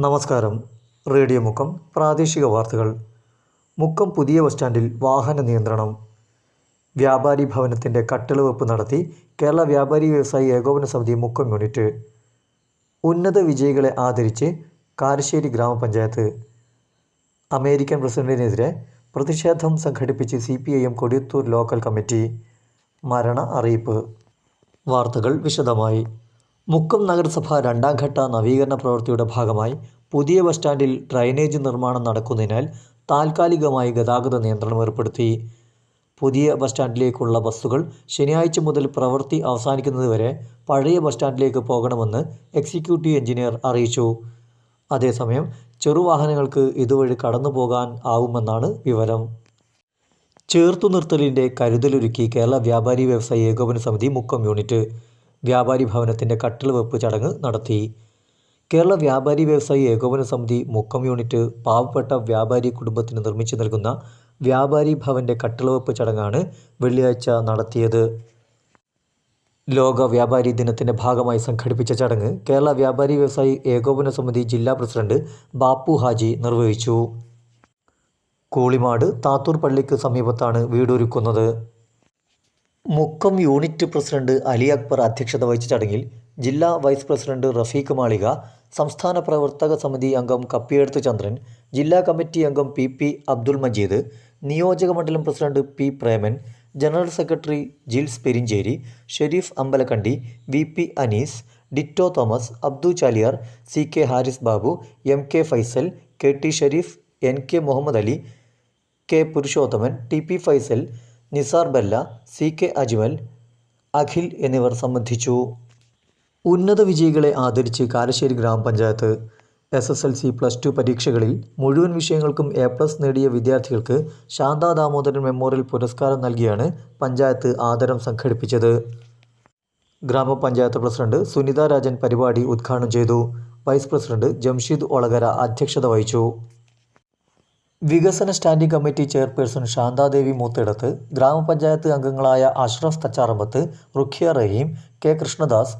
നമസ്കാരം. റേഡിയോ മുക്കം. പ്രാദേശിക വാർത്തകൾ. മുക്കം പുതിയ ബസ് സ്റ്റാൻഡിൽ വാഹന നിയന്ത്രണം. വ്യാപാരി ഭവനത്തിന്റെ കട്ടിളവെപ്പ് നടത്തി കേരള വ്യാപാരി വ്യവസായി ഏകോപന സമിതി മുക്കം യൂണിറ്റ്. ഉന്നത വിജയികളെ ആദരിച്ച് കാരശ്ശേരി ഗ്രാമപഞ്ചായത്ത്. അമേരിക്കൻ പ്രസിഡന്റിനെതിരെ പ്രതിഷേധം സംഘടിപ്പിച്ച് C P I M Kodiyathur local committee. മരണ അറിയിപ്പ്. വാർത്തകൾ വിശദമായി. മുക്കം നഗരസഭ രണ്ടാം ഘട്ട നവീകരണ പ്രവൃത്തിയുടെ ഭാഗമായി പുതിയ ബസ് സ്റ്റാൻഡിൽ ഡ്രൈനേജ് നിർമ്മാണം നടക്കുന്നതിനാൽ താൽക്കാലികമായി ഗതാഗത നിയന്ത്രണം ഏർപ്പെടുത്തി. പുതിയ ബസ് സ്റ്റാൻഡിലേക്കുള്ള ബസ്സുകൾ ശനിയാഴ്ച മുതൽ പ്രവൃത്തി അവസാനിക്കുന്നതുവരെ പഴയ ബസ് സ്റ്റാൻഡിലേക്ക് പോകണമെന്ന് എക്സിക്യൂട്ടീവ് എഞ്ചിനീയർ അറിയിച്ചു. അതേസമയം ചെറുവാഹനങ്ങൾക്ക് ഇതുവഴി കടന്നു പോകാൻ ആവുമെന്നാണ് വിവരം. ചേർത്തു നിർത്തലിന്റെ കരുതലൊരുക്കി കേരള വ്യാപാരി വ്യവസായി ഏകോപന സമിതി മുക്കം യൂണിറ്റ് വ്യാപാരി ഭവനത്തിന്റെ കട്ടിൽ വെപ്പ് ചടങ്ങ് നടത്തി. കേരള വ്യാപാരി വ്യവസായി ഏകോപന സമിതി മുക്കം യൂണിറ്റ് പാവപ്പെട്ട വ്യാപാരി കുടുംബത്തിന് നിർമ്മിച്ചു നൽകുന്ന വ്യാപാരി ഭവന്റെ കട്ടിളവെപ്പ് ചടങ്ങാണ് വെള്ളിയാഴ്ച നടത്തിയത്. ലോക വ്യാപാരി ദിനത്തിന്റെ ഭാഗമായി സംഘടിപ്പിച്ച ചടങ്ങ് കേരള വ്യാപാരി വ്യവസായി ഏകോപന സമിതി ജില്ലാ പ്രസിഡന്റ് ബാപ്പു ഹാജി നിർവഹിച്ചു. കൂളിമാട് താത്തൂർ പള്ളിക്ക് സമീപത്താണ് വീടൊരുക്കുന്നത്. മുക്കം യൂണിറ്റ് പ്രസിഡന്റ് അലി അക്ബർ അധ്യക്ഷത വഹിച്ച ചടങ്ങിൽ ജില്ലാ വൈസ് പ്രസിഡന്റ് റഫീഖ് മാളിക സംസ്ഥാന പ്രവർത്തക സമിതി അംഗം കപ്പിയെടുത്ത് ചന്ദ്രൻ ജില്ലാ കമ്മിറ്റി അംഗം പി പി അബ്ദുൾ മജീദ് നിയോജക മണ്ഡലം president P Preman general secretary Jils Perincheri Sharif Ambalakandi V P Anees Ditto Thomas Abdu Chaliyar C K Haris Babu M K Faisal K T Sharif N K Muhammad Ali K Purushothaman T P Faisal Nisar Balla C K Ajmal Akhil എന്നിവർ സംബന്ധിച്ചു. ഉന്നത വിജയികളെ ആദരിച്ച് കാലശ്ശേരി ഗ്രാമപഞ്ചായത്ത് S S L C plus two പരീക്ഷകളിൽ മുഴുവൻ വിഷയങ്ങൾക്കും A plus നേടിയ വിദ്യാർത്ഥികൾക്ക് ശാന്താ ദാമോദരൻ മെമ്മോറിയൽ പുരസ്കാരം നൽകിയാണ് പഞ്ചായത്ത് ആദരം സംഘടിപ്പിച്ചത്. ഗ്രാമപഞ്ചായത്ത് പ്രസിഡന്റ് സുനിത രാജൻ പരിപാടി ഉദ്ഘാടനം ചെയ്തു. വൈസ് പ്രസിഡന്റ് ജംഷീദ് ഒളകര അധ്യക്ഷത വഹിച്ചു. വികസന standing committee chairperson Shanthadevi Moothidathu ഗ്രാമപഞ്ചായത്ത് അംഗങ്ങളായ അഷ്റഫ് തച്ചാറമ്പത്ത് റുഖിയ റഹീം കെ കൃഷ്ണദാസ്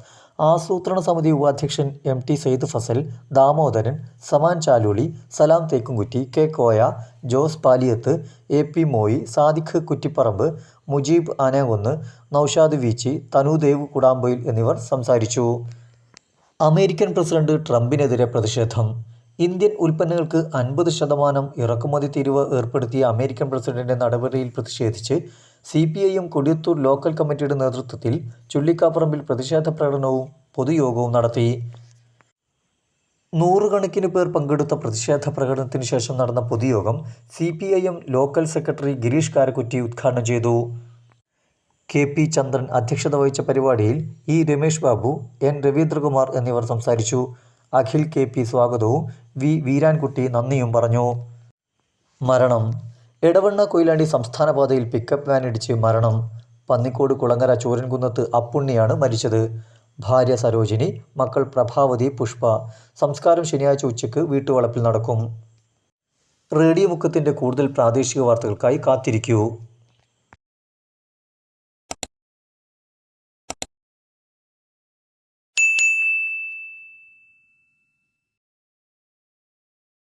ആസൂത്രണ സമിതി ഉപാധ്യക്ഷൻ M T Sayed Fazal Damodaran Saman Chaluli Salam Thekkumkutty K Koya Jose Paliyath A P Moyi Sadiq Kuttiparamb Mujeeb Anakunnu Noushad Veechi Thanudev Kudampoyil എന്നിവർ സംസാരിച്ചു. അമേരിക്കൻ പ്രസിഡന്റ് ട്രംപിനെതിരെ പ്രതിഷേധം Indian ഉൽപ്പന്നങ്ങൾക്ക് അൻപത് ശതമാനം ഇറക്കുമതി തീരുവ ഏർപ്പെടുത്തിയ അമേരിക്കൻ പ്രസിഡന്റിന്റെ നടപടിയിൽ പ്രതിഷേധിച്ച് C P I M Kodiyathur local കമ്മിറ്റിയുടെ നേതൃത്വത്തിൽ ചുള്ളിക്കാപ്പറമ്പിൽ പ്രതിഷേധ പ്രകടനവും പൊതുയോഗവും നടത്തി. നൂറുകണക്കിന് പേർ പങ്കെടുത്ത പ്രതിഷേധ പ്രകടനത്തിന് ശേഷം നടന്ന പൊതുയോഗം C P I M local secretary Girish Karakkutty ഉദ്ഘാടനം ചെയ്തു. കെ പി ചന്ദ്രൻ അധ്യക്ഷത വഹിച്ച പരിപാടിയിൽ ഇ രമേഷ് ബാബു എൻ രവീന്ദ്രകുമാർ എന്നിവർ സംസാരിച്ചു. അഖിൽ കെ പി സ്വാഗതവും വി വീരാൻകുട്ടി നന്ദിയും പറഞ്ഞു. മരണം. എടവണ്ണ കൊയിലാണ്ടി സംസ്ഥാന പാതയിൽ പിക്കപ്പ് വാൻ ഇടിച്ച് മരണം. പന്നിക്കോട് കുളങ്ങര ചൂരൻകുന്നത്ത് അപ്പുണ്ണിയാണ് മരിച്ചത്. ഭാര്യ സരോജിനി മക്കൾ പ്രഭാവതി പുഷ്പ. സംസ്കാരം ശനിയാഴ്ച ഉച്ചയ്ക്ക് വീട്ടുവളപ്പിൽ നടക്കും. റേഡിയോ മുക്കത്തിന്റെ കൂടുതൽ പ്രാദേശിക വാർത്തകൾക്കായി കാത്തിരിക്കൂ.